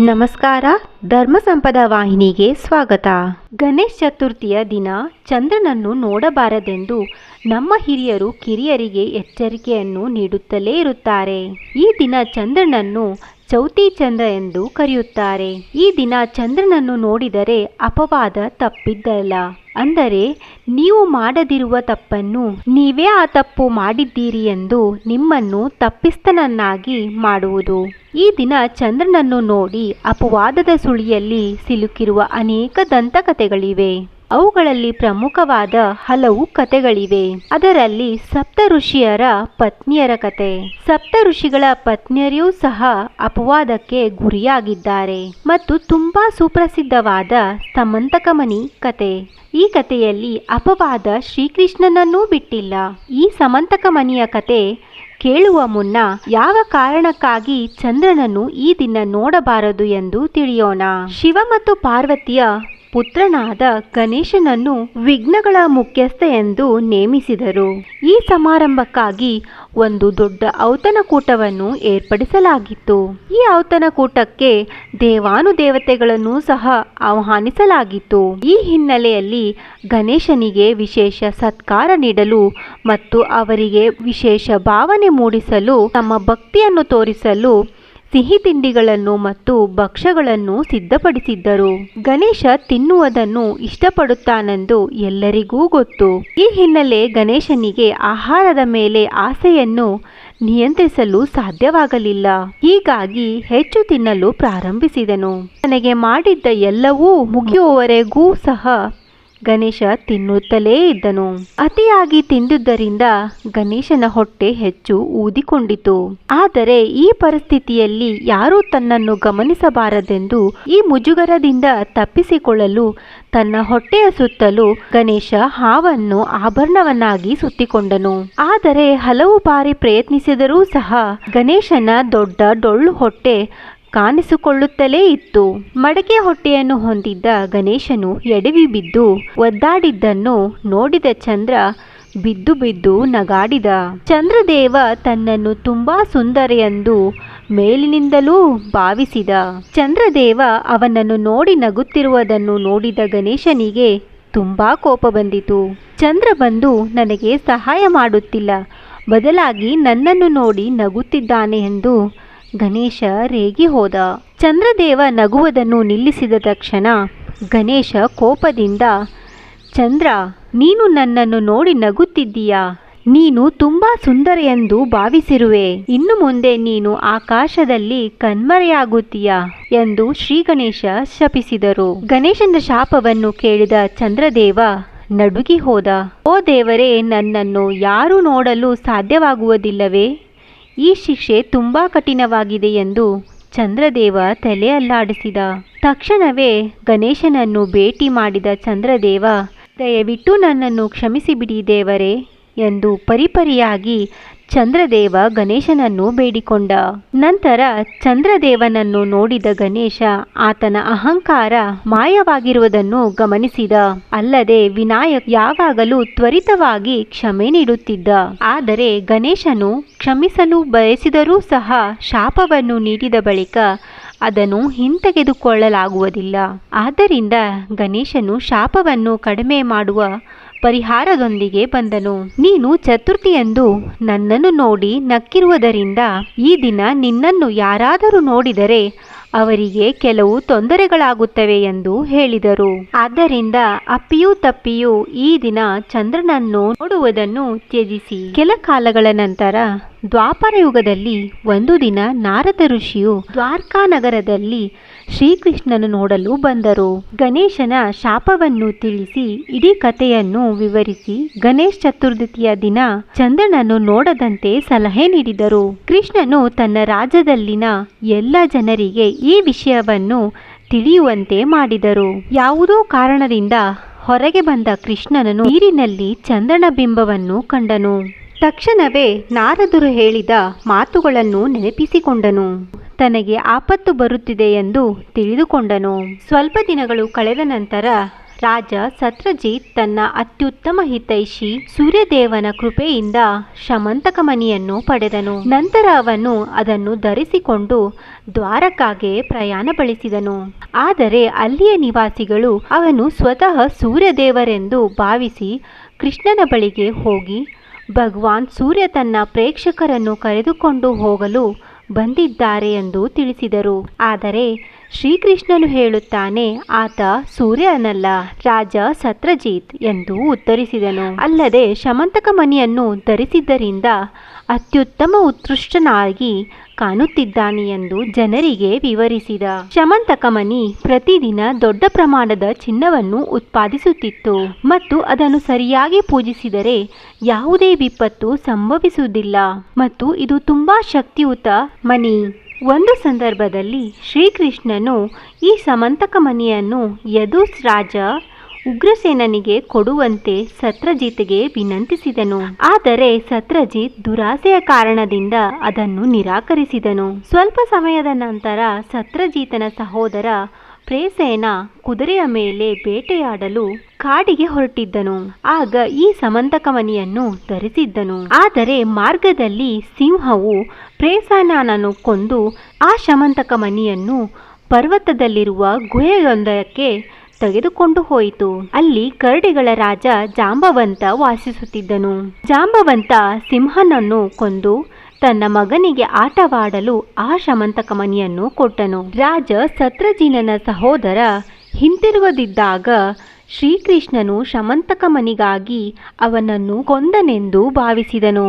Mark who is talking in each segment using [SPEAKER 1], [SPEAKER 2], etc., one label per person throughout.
[SPEAKER 1] ನಮಸ್ಕಾರ, ಧರ್ಮ ಸಂಪದ ವಾಹಿನಿಗೆ ಸ್ವಾಗತ. ಗಣೇಶ ಚತುರ್ಥಿಯ ದಿನ ಚಂದ್ರನನ್ನು ನೋಡಬಾರದೆಂದು ನಮ್ಮ ಹಿರಿಯರು ಕಿರಿಯರಿಗೆ ಎಚ್ಚರಿಕೆಯನ್ನು ನೀಡುತ್ತಲೇ ಇರುತ್ತಾರೆ. ಈ ದಿನ ಚಂದ್ರನನ್ನು ಚೌತಿ ಚಂದ್ರ ಎಂದು ಕರೆಯುತ್ತಾರೆ. ಈ ದಿನ ಚಂದ್ರನನ್ನು ನೋಡಿದರೆ ಅಪವಾದ ತಪ್ಪಿದ್ದಲ್ಲ. ಅಂದರೆ, ನೀವು ಮಾಡದಿರುವ ತಪ್ಪನ್ನು ನೀವೇ ಆ ತಪ್ಪು ಮಾಡಿದ್ದೀರಿ ಎಂದು ನಿಮ್ಮನ್ನು ತಪ್ಪಿಸ್ತನನ್ನಾಗಿ ಮಾಡುವುದು. ಈ ದಿನ ಚಂದ್ರನನ್ನು ನೋಡಿ ಅಪವಾದದ ಸುಳಿಯಲ್ಲಿ ಸಿಲುಕಿರುವ ಅನೇಕ ದಂತಕಥೆಗಳಿವೆ. ಅವುಗಳಲ್ಲಿ ಪ್ರಮುಖವಾದ ಹಲವು ಕಥೆಗಳಿವೆ. ಅದರಲ್ಲಿ ಸಪ್ತ ಋಷಿಯರ ಪತ್ನಿಯರ ಕತೆ ಸಪ್ತ ಋಷಿಗಳ ಪತ್ನಿಯರೂ ಸಹ ಅಪವಾದಕ್ಕೆ ಗುರಿಯಾಗಿದ್ದಾರೆ ಮತ್ತು ತುಂಬಾ ಸುಪ್ರಸಿದ್ಧವಾದ ಸಮಂತಕಮನಿ ಕತೆ ಈ ಕಥೆಯಲ್ಲಿ ಅಪವಾದ ಶ್ರೀಕೃಷ್ಣನನ್ನೂ ಬಿಟ್ಟಿಲ್ಲ. ಈ ಸಮಂತಕಮನಿಯ ಕತೆ ಕೇಳುವ ಮುನ್ನ ಯಾವ ಕಾರಣಕ್ಕಾಗಿ ಚಂದ್ರನನ್ನು ಈ ದಿನ ನೋಡಬಾರದು ಎಂದು ತಿಳಿಯೋಣ. ಶಿವ ಮತ್ತು ಪಾರ್ವತಿಯ ಪುತ್ರನಾದ ಗಣೇಶನನ್ನು ವಿಘ್ನಗಳ ಮುಖ್ಯಸ್ಥ ಎಂದು ನೇಮಿಸಿದರು. ಈ ಸಮಾರಂಭಕ್ಕಾಗಿ ಒಂದು ದೊಡ್ಡ ಔತಣಕೂಟವನ್ನು ಏರ್ಪಡಿಸಲಾಗಿತ್ತು. ಈ ಔತಣಕೂಟಕ್ಕೆ ದೇವಾನುದೇವತೆಗಳನ್ನು ಸಹ ಆಹ್ವಾನಿಸಲಾಗಿತ್ತು. ಈ ಹಿನ್ನೆಲೆಯಲ್ಲಿ ಗಣೇಶನಿಗೆ ವಿಶೇಷ ಸತ್ಕಾರ ನೀಡಲು ಮತ್ತು ಅವರಿಗೆ ವಿಶೇಷ ಭಾವನೆ ಮೂಡಿಸಲು, ತಮ್ಮ ಭಕ್ತಿಯನ್ನು ತೋರಿಸಲು ಸಿಹಿ ತಿಂಡಿಗಳನ್ನು ಮತ್ತು ಭಕ್ಷ್ಯಗಳನ್ನು ಸಿದ್ಧಪಡಿಸಿದ್ದರು. ಗಣೇಶ ತಿನ್ನುವುದನ್ನು ಇಷ್ಟಪಡುತ್ತಾನೆಂದು ಎಲ್ಲರಿಗೂ ಗೊತ್ತು. ಈ ಹಿನ್ನೆಲೆ ಗಣೇಶನಿಗೆ ಆಹಾರದ ಮೇಲೆ ಆಸೆಯನ್ನು ನಿಯಂತ್ರಿಸಲು ಸಾಧ್ಯವಾಗಲಿಲ್ಲ. ಹೀಗಾಗಿ ಹೆಚ್ಚು ತಿನ್ನಲು ಪ್ರಾರಂಭಿಸಿದನು. ನನಗೆ ಮಾಡಿದ್ದ ಎಲ್ಲವೂ ಮುಗಿಯುವವರೆಗೂ ಸಹ ಗಣೇಶ ತಿನ್ನುತ್ತಲೇ ಇದ್ದನು. ಅತಿಯಾಗಿ ತಿಂದುದರಿಂದ ಗಣೇಶನ ಹೊಟ್ಟೆ ಹೆಚ್ಚು ಊದಿಕೊಂಡಿತು. ಆದರೆ ಈ ಪರಿಸ್ಥಿತಿಯಲ್ಲಿ ಯಾರೂ ತನ್ನನ್ನು ಗಮನಿಸಬಾರದೆಂದು ಈ ಮುಜುಗರದಿಂದ ತಪ್ಪಿಸಿಕೊಳ್ಳಲು ತನ್ನ ಹೊಟ್ಟೆಯ ಸುತ್ತಲೂ ಗಣೇಶ ಹಾವನ್ನು ಆಭರಣವನ್ನಾಗಿ ಸುತ್ತಿಕೊಂಡನು. ಆದರೆ ಹಲವು ಬಾರಿ ಪ್ರಯತ್ನಿಸಿದರೂ ಸಹ ಗಣೇಶನ ದೊಡ್ಡ ಡೊಳ್ಳು ಹೊಟ್ಟೆ ಕಾಣಿಸಿಕೊಳ್ಳುತ್ತಲೇ ಇತ್ತು. ಮಡಕೆ ಹೊಟ್ಟೆಯನ್ನು ಹೊಂದಿದ್ದ ಗಣೇಶನು ಎಡವಿ ಬಿದ್ದು ಒದ್ದಾಡಿದ್ದನ್ನು ನೋಡಿದ ಚಂದ್ರ ಬಿದ್ದು ಬಿದ್ದು ನಗಾಡಿದ. ಚಂದ್ರದೇವ ತನ್ನನ್ನು ತುಂಬಾ ಸುಂದರ ಎಂದು ಮೇಲಿನಿಂದಲೂ ಭಾವಿಸಿದ. ಚಂದ್ರದೇವ ಅವನನ್ನು ನೋಡಿ ನಗುತ್ತಿರುವುದನ್ನು ನೋಡಿದ ಗಣೇಶನಿಗೆ ತುಂಬಾ ಕೋಪ ಬಂದಿತು. ಚಂದ್ರ ಬಂದು, ನನಗೆ ಸಹಾಯ ಮಾಡುತ್ತಿಲ್ಲ. ಬದಲಾಗಿ ನನ್ನನ್ನು ನೋಡಿ ನಗುತ್ತಿದ್ದಾನೆ ಎಂದು ಗಣೇಶ ರೇಗಿ ಹೋದ. ಚಂದ್ರದೇವ ನಗುವುದನ್ನು ನಿಲ್ಲಿಸಿದ ತಕ್ಷಣ ಗಣೇಶ ಕೋಪದಿಂದ, ಚಂದ್ರ, ನೀನು ನನ್ನನ್ನು ನೋಡಿ ನಗುತ್ತಿದ್ದೀಯಾ? ನೀನು ತುಂಬಾ ಸುಂದರ ಎಂದು ಭಾವಿಸಿರುವೆ. ಇನ್ನು ಮುಂದೆ ನೀನು ಆಕಾಶದಲ್ಲಿ ಕಣ್ಮರೆಯಾಗುತ್ತೀಯ? ಎಂದು ಶ್ರೀ ಗಣೇಶ ಶಪಿಸಿದರು. ಗಣೇಶನ ಶಾಪವನ್ನು ಕೇಳಿದ ಚಂದ್ರದೇವ ನಡುಗಿ ಹೋದ. ಓ ದೇವರೇ, ನನ್ನನ್ನು ಯಾರು ನೋಡಲು ಸಾಧ್ಯವಾಗುವುದಿಲ್ಲವೇ? ಈ ಶಿಕ್ಷೆ ತುಂಬಾ ಕಠಿಣವಾಗಿದೆ ಎಂದು ಚಂದ್ರದೇವ ತಲೆ ಅಲ್ಲಾಡಿಸಿದ ತಕ್ಷಣವೇ ಗಣೇಶನನ್ನು ಭೇಟಿ ಮಾಡಿದ ಚಂದ್ರದೇವ, ದಯವಿಟ್ಟು ನನ್ನನ್ನು ಕ್ಷಮಿಸಿಬಿಡಿ ದೇವರೇ ಎಂದು ಪರಿಪರಿಯಾಗಿ ಚಂದ್ರದೇವ ಗಣೇಶನನ್ನು ಬೇಡಿಕೊಂಡ. ನಂತರ ಚಂದ್ರದೇವನನ್ನು ನೋಡಿದ ಗಣೇಶ ಆತನ ಅಹಂಕಾರ ಮಾಯವಾಗಿರುವುದನ್ನು ಗಮನಿಸಿದ. ಅಲ್ಲದೆ ವಿನಾಯಕ್ ಯಾವಾಗಲೂ ತ್ವರಿತವಾಗಿ ಕ್ಷಮೆ ನೀಡುತ್ತಿದ್ದ. ಆದರೆ ಗಣೇಶನು ಕ್ಷಮಿಸಲು ಬಯಸಿದರೂ ಸಹ ಶಾಪವನ್ನು ನೀಡಿದ ಬಳಿಕ ಅದನ್ನು ಹಿಂತೆಗೆದುಕೊಳ್ಳಲಾಗುವುದಿಲ್ಲ. ಆದ್ದರಿಂದ ಗಣೇಶನು ಶಾಪವನ್ನು ಕಡಿಮೆ ಮಾಡುವ ಪರಿಹಾರದೊಂದಿಗೆ ಬಂದನು. ನೀನು ಚತುರ್ಥಿಯಂದು ನನ್ನನ್ನು ನೋಡಿ ನಕ್ಕಿರುವುದರಿಂದ ಈ ದಿನ ನಿನ್ನನ್ನು ಯಾರಾದರೂ ನೋಡಿದರೆ ಅವರಿಗೆ ಕೆಲವು ತೊಂದರೆಗಳಾಗುತ್ತವೆ ಎಂದು ಹೇಳಿದರು. ಆದ್ದರಿಂದ ಅಪ್ಪಿಯೂ ತಪ್ಪಿಯೂ ಈ ದಿನ ಚಂದ್ರನನ್ನು ನೋಡುವುದನ್ನು ತ್ಯಜಿಸಿ. ಕೆಲ ಕಾಲಗಳ ನಂತರ ದ್ವಾಪರ ಯುಗದಲ್ಲಿ ಒಂದು ದಿನ ನಾರದ ಋಷಿಯು ದ್ವಾರಕಾ ನಗರದಲ್ಲಿ ಶ್ರೀಕೃಷ್ಣನು ನೋಡಲು ಬಂದರು. ಗಣೇಶನ ಶಾಪವನ್ನು ತಿಳಿಸಿ ಇಡೀ ಕಥೆಯನ್ನು ವಿವರಿಸಿ ಗಣೇಶ್ ಚತುರ್ಥಿಯ ದಿನ ಚಂದ್ರನನ್ನು ನೋಡದಂತೆ ಸಲಹೆ ನೀಡಿದರು. ಕೃಷ್ಣನು ತನ್ನ ರಾಜ್ಯದಲ್ಲಿನ ಎಲ್ಲ ಜನರಿಗೆ ಈ ವಿಷಯವನ್ನು ತಿಳಿಯುವಂತೆ ಮಾಡಿದರು. ಯಾವುದೋ ಕಾರಣದಿಂದ ಹೊರಗೆ ಬಂದ ಕೃಷ್ಣನನು ನೀರಿನಲ್ಲಿ ಚಂದ್ರನ ಬಿಂಬವನ್ನು ಕಂಡನು. ತಕ್ಷಣವೇ ನಾರದರು ಹೇಳಿದ ಮಾತುಗಳನ್ನು ನೆನಪಿಸಿಕೊಂಡನು. ತನಗೆ ಆಪತ್ತು ಬರುತ್ತಿದೆ ಎಂದು ತಿಳಿದುಕೊಂಡನು. ಸ್ವಲ್ಪ ದಿನಗಳು ಕಳೆದ ನಂತರ ರಾಜ ಸತ್ರಜಿತ್ ತನ್ನ ಅತ್ಯುತ್ತಮ ಹಿತೈಷಿ ಸೂರ್ಯದೇವನ ಕೃಪೆಯಿಂದ ಶಮಂತಕ ಮನಿಯನ್ನು ಪಡೆದನು. ನಂತರ ಅವನು ಅದನ್ನು ಧರಿಸಿಕೊಂಡು ದ್ವಾರಕಾಗೆ ಪ್ರಯಾಣ ಬೆಳೆಸಿದನು. ಆದರೆ ಅಲ್ಲಿಯ ನಿವಾಸಿಗಳು ಅವನು ಸ್ವತಃ ಸೂರ್ಯದೇವರೆಂದು ಭಾವಿಸಿ ಕೃಷ್ಣನ ಬಳಿಗೆ ಹೋಗಿ ಭಗವಾನ್ ಸೂರ್ಯ ತನ್ನ ಪ್ರೇಕ್ಷಕರನ್ನು ಕರೆದುಕೊಂಡು ಹೋಗಲು ಬಂದಿದ್ದಾರೆ ಎಂದು ತಿಳಿಸಿದರು. ಆದರೆ ಶ್ರೀಕೃಷ್ಣನು ಹೇಳುತ್ತಾನೆ, ಆತ ಸೂರ್ಯನಲ್ಲ, ರಾಜ ಸತ್ರಜಿತ್ ಎಂದು ಉತ್ತರಿಸಿದನು. ಅಲ್ಲದೆ ಶಮಂತಕ ಮನಿಯನ್ನು ಧರಿಸಿದ್ದರಿಂದ ಅತ್ಯುತ್ತಮ ಉತ್ಕೃಷ್ಟನಾಗಿ ಕಾಣುತ್ತಿದ್ದಾನೆ ಎಂದು ಜನರಿಗೆ ವಿವರಿಸಿದ. ಶಮಂತಕ ಮನಿ ಪ್ರತಿದಿನ ದೊಡ್ಡ ಪ್ರಮಾಣದ ಚಿನ್ನವನ್ನು ಉತ್ಪಾದಿಸುತ್ತಿತ್ತು ಮತ್ತು ಅದನ್ನು ಸರಿಯಾಗಿ ಪೂಜಿಸಿದರೆ ಯಾವುದೇ ವಿಪತ್ತು ಸಂಭವಿಸುವುದಿಲ್ಲ. ಮತ್ತು ಇದು ತುಂಬಾ ಶಕ್ತಿಯುತ ಮಣಿ ಒಂದು ಸಂದರ್ಭದಲ್ಲಿ ಶ್ರೀಕೃಷ್ಣನು ಈ ಸಮಂತಕ ಮನೆಯನ್ನು ಯದುಸ್ ರಾಜ ಉಗ್ರಸೇನನಿಗೆ ಕೊಡುವಂತೆ ಸತ್ರಜಿತ್ಗೆ ವಿನಂತಿಸಿದನು. ಆದರೆ ಸತ್ರಜಿತ್ ದುರಾಸೆಯ ಕಾರಣದಿಂದ ಅದನ್ನು ನಿರಾಕರಿಸಿದನು. ಸ್ವಲ್ಪ ಸಮಯದ ನಂತರ ಸತ್ರಜಿತನ ಸಹೋದರ ಪ್ರೇಸೇನ ಕುದುರೆಯ ಮೇಲೆ ಬೇಟೆಯಾಡಲು ಕಾಡಿಗೆ ಹೊರಟಿದ್ದನು. ಆಗ ಈ ಸಮಂತಕಮಣಿಯನ್ನು ಧರಿಸಿದ್ದನು. ಆದರೆ ಮಾರ್ಗದಲ್ಲಿ ಸಿಂಹವು ಪ್ರೇಸನಾನನ್ನು ಕೊಂದು ಆ ಶಮಂತಕ ಮಣಿಯನ್ನು ಪರ್ವತದಲ್ಲಿರುವ ಗುಹೆಯೊಂದಕ್ಕೆ ತೆಗೆದುಕೊಂಡು ಹೋಯಿತು. ಅಲ್ಲಿ ಕರಡಿಗಳ ರಾಜ ಜಾಂಬವಂತ ವಾಸಿಸುತ್ತಿದ್ದನು. ಜಾಂಬವಂತ ಸಿಂಹನನ್ನು ಕೊಂದು ತನ್ನ ಮಗನಿಗೆ ಆಟವಾಡಲು ಆ ಶಮಂತಕ ಮನೆಯನ್ನು ಕೊಟ್ಟನು. ರಾಜ ಸತ್ರಜಿನನ ಸಹೋದರ ಹಿಂತಿರುಗದಿದ್ದಾಗ ಶ್ರೀಕೃಷ್ಣನು ಶಮಂತಕ ಮನಿಗಾಗಿ ಅವನನ್ನು ಕೊಂದನೆಂದು ಭಾವಿಸಿದನು.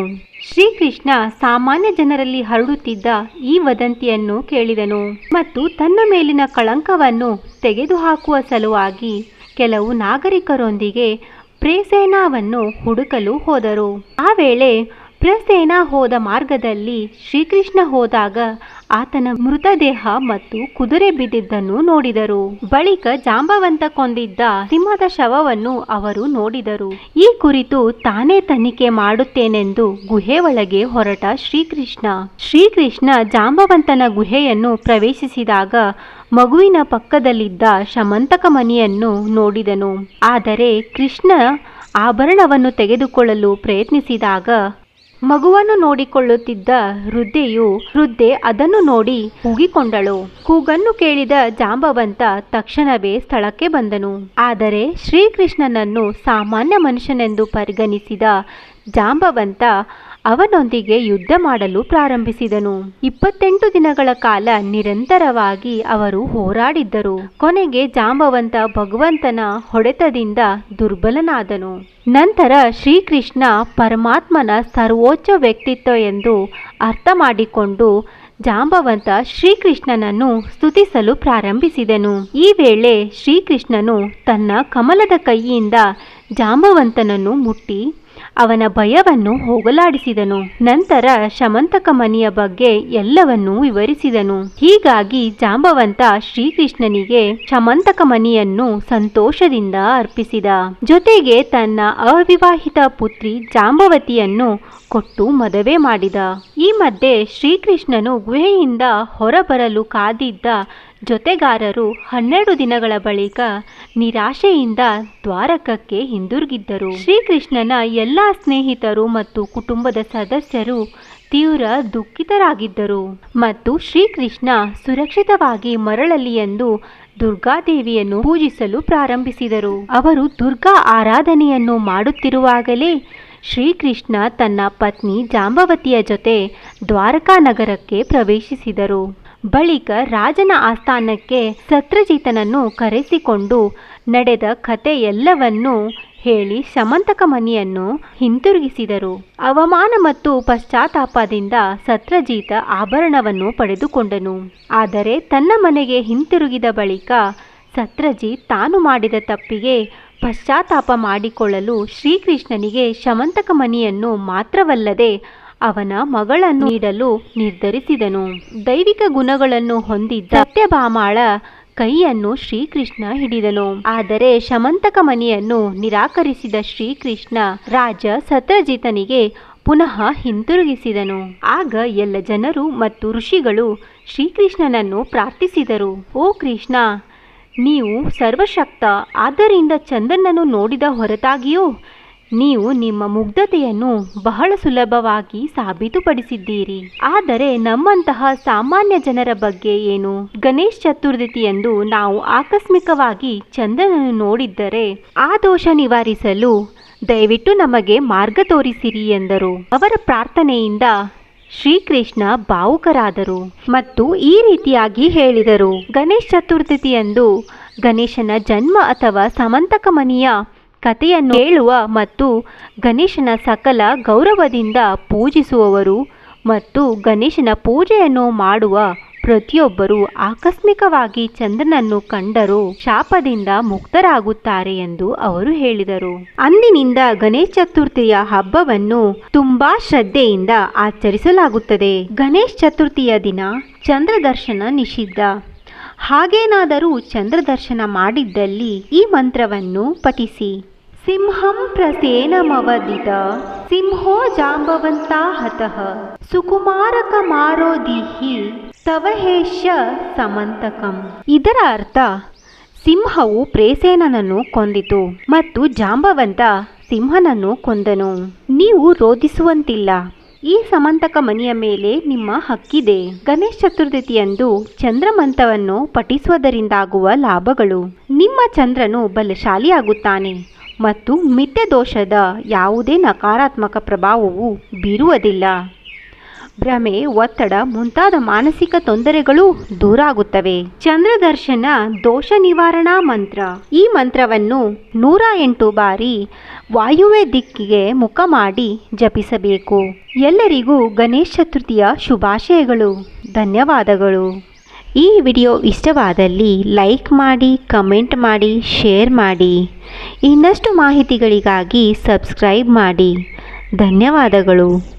[SPEAKER 1] ಶ್ರೀಕೃಷ್ಣ ಸಾಮಾನ್ಯ ಜನರಲ್ಲಿ ಹರಡುತ್ತಿದ್ದ ಈ ವದಂತಿಯನ್ನು ಕೇಳಿದನು. ಮತ್ತು ತನ್ನ ಮೇಲಿನ ಕಳಂಕವನ್ನು ತೆಗೆದುಹಾಕುವ ಸಲುವಾಗಿ ಕೆಲವು ನಾಗರಿಕರೊಂದಿಗೆ ಪ್ರೇಸೇನಾವನ್ನು ಹುಡುಕಲು ಹೋದರು. ಆ ವೇಳೆ ಪ್ರಸೇನಾ ಹೋದ ಮಾರ್ಗದಲ್ಲಿ ಶ್ರೀಕೃಷ್ಣ ಹೋದಾಗ ಆತನ ಮೃತದೇಹ ಮತ್ತು ಕುದುರೆ ಬಿದ್ದಿದ್ದನ್ನು ನೋಡಿದರು. ಬಳಿಕ ಜಾಂಬವಂತ ಕೊಂದಿದ್ದ ಸಿಂಹದ ಶವವನ್ನು ಅವರು ನೋಡಿದರು. ಈ ಕುರಿತು ತಾನೇ ತನಿಖೆ ಮಾಡುತ್ತೇನೆಂದು ಗುಹೆ ಒಳಗೆ ಹೊರಟ ಶ್ರೀಕೃಷ್ಣ. ಶ್ರೀಕೃಷ್ಣ ಜಾಂಬವಂತನ ಗುಹೆಯನ್ನು ಪ್ರವೇಶಿಸಿದಾಗ ಮಗುವಿನ ಪಕ್ಕದಲ್ಲಿದ್ದ ಶಮಂತಕ ಮನಿಯನ್ನು ನೋಡಿದನು. ಆದರೆ ಕೃಷ್ಣ ಆಭರಣವನ್ನು ತೆಗೆದುಕೊಳ್ಳಲು ಪ್ರಯತ್ನಿಸಿದಾಗ ಮಗುವನ್ನು ನೋಡಿಕೊಳ್ಳುತ್ತಿದ್ದ ವೃದ್ಧೆಯು, ವೃದ್ಧೆ, ಅದನ್ನು ನೋಡಿ, ಕೂಗಿಕೊಂಡಳು. ಕೂಗನ್ನು ಕೇಳಿದ ಜಾಂಬವಂತ ತಕ್ಷಣವೇ ಸ್ಥಳಕ್ಕೆ ಬಂದನು. ಆದರೆ ಶ್ರೀಕೃಷ್ಣನನ್ನು ಸಾಮಾನ್ಯ ಮನುಷ್ಯನೆಂದು ಪರಿಗಣಿಸಿದ ಜಾಂಬವಂತ ಅವನೊಂದಿಗೆ ಯುದ್ಧ ಮಾಡಲು ಪ್ರಾರಂಭಿಸಿದನು. ಇಪ್ಪತ್ತೆಂಟು ದಿನಗಳ ಕಾಲ ನಿರಂತರವಾಗಿ ಅವರು ಹೋರಾಡಿದ್ದರು. ಕೊನೆಗೆ ಜಾಂಬವಂತ ಭಗವಂತನ ಹೊಡೆತದಿಂದ ದುರ್ಬಲನಾದನು. ನಂತರ ಶ್ರೀಕೃಷ್ಣ ಪರಮಾತ್ಮನ ಸರ್ವೋಚ್ಚ ವ್ಯಕ್ತಿತ್ವ ಎಂದು ಅರ್ಥ ಮಾಡಿಕೊಂಡು ಜಾಂಬವಂತ ಶ್ರೀಕೃಷ್ಣನನ್ನು ಸ್ತುತಿಸಲು ಪ್ರಾರಂಭಿಸಿದನು. ಈ ವೇಳೆ ಶ್ರೀಕೃಷ್ಣನು ತನ್ನ ಕಮಲದ ಕೈಯಿಂದ ಜಾಂಬವಂತನನ್ನು ಮುಟ್ಟಿ ಅವನ ಭಯವನ್ನು ಹೋಗಲಾಡಿಸಿದನು. ನಂತರ ಶಮಂತಕ ಮನಿಯ ಬಗ್ಗೆ ಎಲ್ಲವನ್ನೂ ವಿವರಿಸಿದನು. ಹೀಗಾಗಿ ಜಾಂಬವಂತ ಶ್ರೀಕೃಷ್ಣನಿಗೆ ಶಮಂತಕ ಮನಿಯನ್ನು ಸಂತೋಷದಿಂದ ಅರ್ಪಿಸಿದ. ಜೊತೆಗೆ ತನ್ನ ಅವಿವಾಹಿತ ಪುತ್ರಿ ಜಾಂಬವತಿಯನ್ನು ಕೊಟ್ಟು ಮದುವೆ ಮಾಡಿದ. ಈ ಮಧ್ಯೆ ಶ್ರೀಕೃಷ್ಣನು ಗುಹೆಯಿಂದ ಹೊರಬರಲು ಕಾದಿದ್ದ ಜೊತೆಗಾರರು ಹನ್ನೆರಡು ದಿನಗಳ ಬಳಿಕ ನಿರಾಶೆಯಿಂದ ದ್ವಾರಕಕ್ಕೆ ಹಿಂದಿರುಗಿದ್ದರು. ಶ್ರೀಕೃಷ್ಣನ ಎಲ್ಲ ಸ್ನೇಹಿತರು ಮತ್ತು ಕುಟುಂಬದ ಸದಸ್ಯರು ತೀವ್ರ ದುಃಖಿತರಾಗಿದ್ದರು ಮತ್ತು ಶ್ರೀಕೃಷ್ಣ ಸುರಕ್ಷಿತವಾಗಿ ಮರಳಲಿ ಎಂದು ದುರ್ಗಾದೇವಿಯನ್ನು ಪೂಜಿಸಲು ಪ್ರಾರಂಭಿಸಿದರು. ಅವರು ದುರ್ಗಾ ಆರಾಧನೆಯನ್ನು ಮಾಡುತ್ತಿರುವಾಗಲೇ ಶ್ರೀಕೃಷ್ಣ ತನ್ನ ಪತ್ನಿ ಜಾಂಬವತಿಯ ಜೊತೆ ದ್ವಾರಕಾ ನಗರಕ್ಕೆ ಪ್ರವೇಶಿಸಿದರು. ಬಳಿಕ ರಾಜನ ಆಸ್ಥಾನಕ್ಕೆ ಸತ್ರಜಿತನನ್ನು ಕರೆಸಿಕೊಂಡು ನಡೆದ ಕತೆ ಎಲ್ಲವನ್ನೂ ಹೇಳಿ ಸಮಂತಕ ಮನೆಯನ್ನು ಹಿಂತಿರುಗಿಸಿದರು. ಅವಮಾನ ಮತ್ತು ಪಶ್ಚಾತ್ತಾಪದಿಂದ ಸತ್ರಜೀತ ಆಭರಣವನ್ನು ಪಡೆದುಕೊಂಡನು. ಆದರೆ ತನ್ನ ಮನೆಗೆ ಹಿಂತಿರುಗಿದ ಬಳಿಕ ಸತ್ರಜೀತ್ ತಾನು ಮಾಡಿದ ತಪ್ಪಿಗೆ ಪಶ್ಚಾತ್ತಾಪ ಮಾಡಿಕೊಳ್ಳಲು ಶ್ರೀಕೃಷ್ಣನಿಗೆ ಶಮಂತಕ ಮನಿಯನ್ನು ಮಾತ್ರವಲ್ಲದೆ ಅವನ ಮಗಳನ್ನು ನೀಡಲು ನಿರ್ಧರಿಸಿದನು. ದೈವಿಕ ಗುಣಗಳನ್ನು ಹೊಂದಿದ್ದ ಸತ್ಯಭಾಮಾಳ ಕೈಯನ್ನು ಶ್ರೀಕೃಷ್ಣ ಹಿಡಿದನು. ಆದರೆ ಶಮಂತಕ ಮನಿಯನ್ನು ನಿರಾಕರಿಸಿದ ಶ್ರೀಕೃಷ್ಣ ರಾಜ ಸತ್ರಜಿತನಿಗೆ ಪುನಃ ಹಿಂತಿರುಗಿಸಿದನು. ಆಗ ಎಲ್ಲ ಜನರು ಮತ್ತು ಋಷಿಗಳು ಶ್ರೀಕೃಷ್ಣನನ್ನು ಪ್ರಾರ್ಥಿಸಿದರು. ಓ ಕೃಷ್ಣ ನೀವು ಸರ್ವಶಕ್ತ, ಆದ್ದರಿಂದ ಚಂದ್ರನನ್ನು ನೋಡಿದ ಹೊರತಾಗಿಯೂ ನೀವು ನಿಮ್ಮ ಮುಗ್ಧತೆಯನ್ನು ಬಹಳ ಸುಲಭವಾಗಿ ಸಾಬೀತುಪಡಿಸಿದ್ದೀರಿ. ಆದರೆ ನಮ್ಮಂತಹ ಸಾಮಾನ್ಯ ಜನರ ಬಗ್ಗೆ ಏನು? ಗಣೇಶ್ ಚತುರ್ಥಿಯಂದು ನಾವು ಆಕಸ್ಮಿಕವಾಗಿ ಚಂದ್ರನನ್ನು ನೋಡಿದ್ದರೆ ಆ ದೋಷ ನಿವಾರಿಸಲು ದಯವಿಟ್ಟು ನಮಗೆ ಮಾರ್ಗ ತೋರಿಸಿರಿ ಎಂದರು. ಅವರ ಪ್ರಾರ್ಥನೆಯಿಂದ ಶ್ರೀಕೃಷ್ಣ ಭಾವುಕರಾದರು ಮತ್ತು ಈ ರೀತಿಯಾಗಿ ಹೇಳಿದರು. ಗಣೇಶ ಚತುರ್ಥಿಯಂದು ಗಣೇಶನ ಜನ್ಮ ಅಥವಾ ಸಮಂತಕ ಮನಿಯ ಕಥೆಯನ್ನು ಹೇಳುವ ಮತ್ತು ಗಣೇಶನ ಸಕಲ ಗೌರವದಿಂದ ಪೂಜಿಸುವವರು ಮತ್ತು ಗಣೇಶನ ಪೂಜೆಯನ್ನು ಮಾಡುವ ಪ್ರತಿಯೊಬ್ಬರು ಆಕಸ್ಮಿಕವಾಗಿ ಚಂದ್ರನನ್ನು ಕಂಡರೂ ಶಾಪದಿಂದ ಮುಕ್ತರಾಗುತ್ತಾರೆ ಎಂದು ಅವರು ಹೇಳಿದರು. ಅಂದಿನಿಂದ ಗಣೇಶ ಚತುರ್ಥಿಯ ಹಬ್ಬವನ್ನು ತುಂಬಾ ಶ್ರದ್ಧೆಯಿಂದ ಆಚರಿಸಲಾಗುತ್ತದೆ. ಗಣೇಶ ಚತುರ್ಥಿಯ ದಿನ ಚಂದ್ರ ದರ್ಶನ ನಿಷಿದ್ಧ. ಹಾಗೇನಾದರೂ ಚಂದ್ರ ದರ್ಶನ ಮಾಡಿದ್ದಲ್ಲಿ ಈ ಮಂತ್ರವನ್ನು ಪಠಿಸಿ. ಸಿಂಹಂ ಪ್ರಸೇನಮವದಿತ ಸಿಂಹೋ ಜಾಂಬವಂತಾ ಹತಃ ಸುಕುಮಾರಕ ತವಹೇಶ ಸಮಂತಕಂ. ಇದರ ಅರ್ಥ, ಸಿಂಹವು ಪ್ರೇಸೇನನನ್ನು ಕೊಂದಿತು ಮತ್ತು ಜಾಂಬವಂತ ಸಿಂಹನನ್ನು ಕೊಂದನು. ನೀವು ರೋಧಿಸುವಂತಿಲ್ಲ. ಈ ಸಮಂತಕ ಮನೆಯ ಮೇಲೆ ನಿಮ್ಮ ಹಕ್ಕಿದೆ. ಗಣೇಶ ಚತುರ್ಥಿಯಂದು ಚಂದ್ರಮಂತವನ್ನು ಪಠಿಸುವುದರಿಂದಾಗುವ ಲಾಭಗಳು. ನಿಮ್ಮ ಚಂದ್ರನು ಬಲಶಾಲಿಯಾಗುತ್ತಾನೆ ಮತ್ತು ಮಿಥ್ಯ ದೋಷದ ಯಾವುದೇ ನಕಾರಾತ್ಮಕ ಪ್ರಭಾವವು ಬೀರುವುದಿಲ್ಲ. ಭ್ರಮೆ, ಒತ್ತಡ ಮುಂತಾದ ಮಾನಸಿಕ ತೊಂದರೆಗಳು ದೂರ ಆಗುತ್ತವೆ ಚಂದ್ರ ದರ್ಶನ ದೋಷ ನಿವಾರಣಾ ಮಂತ್ರ. ಈ ಮಂತ್ರವನ್ನು ನೂರ ಎಂಟು ಬಾರಿ ವಾಯುವೆ ದಿಕ್ಕಿಗೆ ಮುಖ ಮಾಡಿ ಜಪಿಸಬೇಕು. ಎಲ್ಲರಿಗೂ ಗಣೇಶ ಚತುರ್ಥಿಯ ಶುಭಾಶಯಗಳು. ಧನ್ಯವಾದಗಳು. ಈ ವಿಡಿಯೋ ಇಷ್ಟವಾದಲ್ಲಿ ಲೈಕ್ ಮಾಡಿ, ಕಮೆಂಟ್ ಮಾಡಿ, ಶೇರ್ ಮಾಡಿ. ಇನ್ನಷ್ಟು ಮಾಹಿತಿಗಳಿಗಾಗಿ ಸಬ್ಸ್ಕ್ರೈಬ್ ಮಾಡಿ. ಧನ್ಯವಾದಗಳು.